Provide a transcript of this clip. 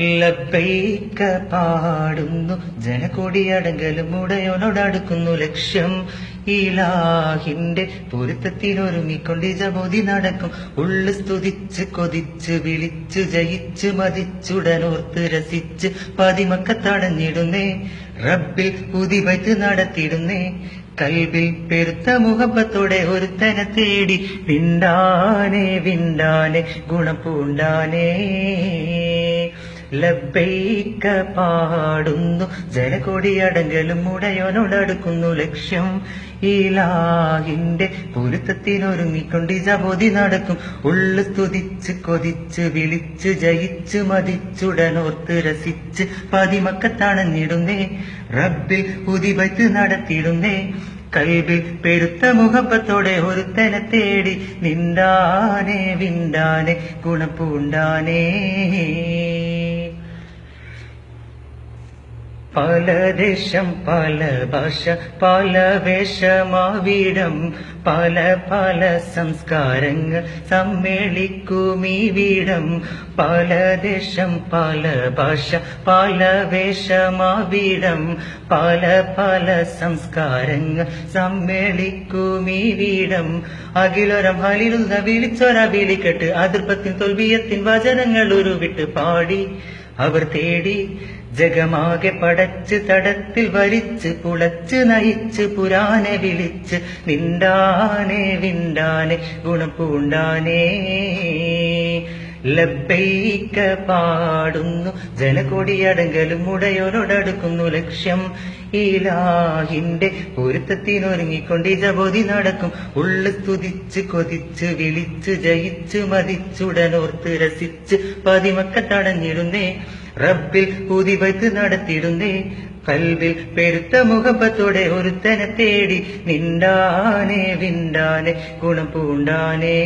ലബൈക്ക പാടുന്നു. ജനകൊടിയടങ്കലും ഉടയോനോടടുക്കുന്നു ലക്ഷ്യം. ഇലാഹിന്റെ പൊരുത്തത്തിനൊരുങ്ങിക്കൊണ്ട് ജപോതി നടക്കും. ഉള്ളു സ്തുതിച്ച് കൊതിച്ച് വിളിച്ച് ജയിച്ച് മതിച്ചുടനോർത്ത് രസിച്ച് പതിമക്ക തടഞ്ഞിടുന്നേ. റബ്ബിൽ പുതിവയ്ത്ത് നടത്തിയിടുന്നേ കൽബിൽ പെരുത്ത മുഖപ്പത്തോടെ ഒരുത്തനെ തേടി. വിണ്ടാനെ വിണ്ടാനെ ഗുണം പൂണ്ടാനേ. ലബൈക്ക പാടുന്നു. ജനകൊടിയടങ്കലും ഉടയോനോടടുക്കുന്നു ലക്ഷ്യം. ഇലാഹിന്റെ പൊരുത്തത്തിനൊരുങ്ങിക്കൊണ്ട് ജപോതി നടക്കും. ഉള്ളു സ്തുതിച്ച് കൊതിച്ച് വിളിച്ച് ജയിച്ച് മതിച്ചുടനോർത്ത് രസിച്ച് പതിമക്കത്താണെന്നിടുന്നേ. റബ്ബിൽ പുതിവയ്ത്ത് നടത്തിയിടുന്നേ. കൈവിൽ പെരുത്ത മുഖപ്പത്തോടെ ഒരുത്തനെ തേടി നിന്താനെ വിണ്ടാനെ ഗുണപ്പൂണ്ടാനേ പല ദേശം പല ഭാഷ പല വേഷമാവിടം പല പല സംസ്കാരങ്ങൾ സമ്മേളിക്കുമീവിടം പല ദേശം പല ഭാഷ പല വേഷമാവിടം പല പല സംസ്കാരങ്ങൾ സമ്മേളിക്കുമീവിടം അഖിലൊരം ഹലിലുള്ള വിളിച്ചൊര വിളിക്കെട്ട് അതിർപ്പത്തിൻ തോൽവിയത്തിൻ വചനങ്ങൾ ഉരുവിട്ട് പാടി. അവർ തേടി ജഗമാകെ പടച്ച് തടത്തിൽ വരിച്ച് പുളച്ച് നയിച്ച് പുരാനെ വിളിച്ച് നിണ്ടാനെ വിണ്ടാനെ ഗുണപൂണ്ടാനേ ലബൈക്ക പാടുന്നു. ജനകൊടിയടങ്കലും ഉടയോനോടടുക്കുന്നു ലക്ഷ്യം. ഇലാഹിന്റെ പൊരുത്തത്തിനൊരുങ്ങിക്കൊണ്ട് ജബോധി നടക്കും. ഉള്ളു സ്തുതിച്ച് കൊതിച്ച് വിളിച്ച് ജയിച്ച് മതിച്ചുടനോർത്ത് രസിച്ച് പതിമക്ക തടഞ്ഞിടുന്നേ. റബ്ബിൽ പുതിവത്ത് നടത്തിയിടുന്നേ കൽവിൽ പെരുത്ത മുഖപ്പത്തോടെ ഒരുത്തനെ തേടി നിണ്ടാനെ വിണ്ടാനെ ഗുണം പൂണ്ടാനേ.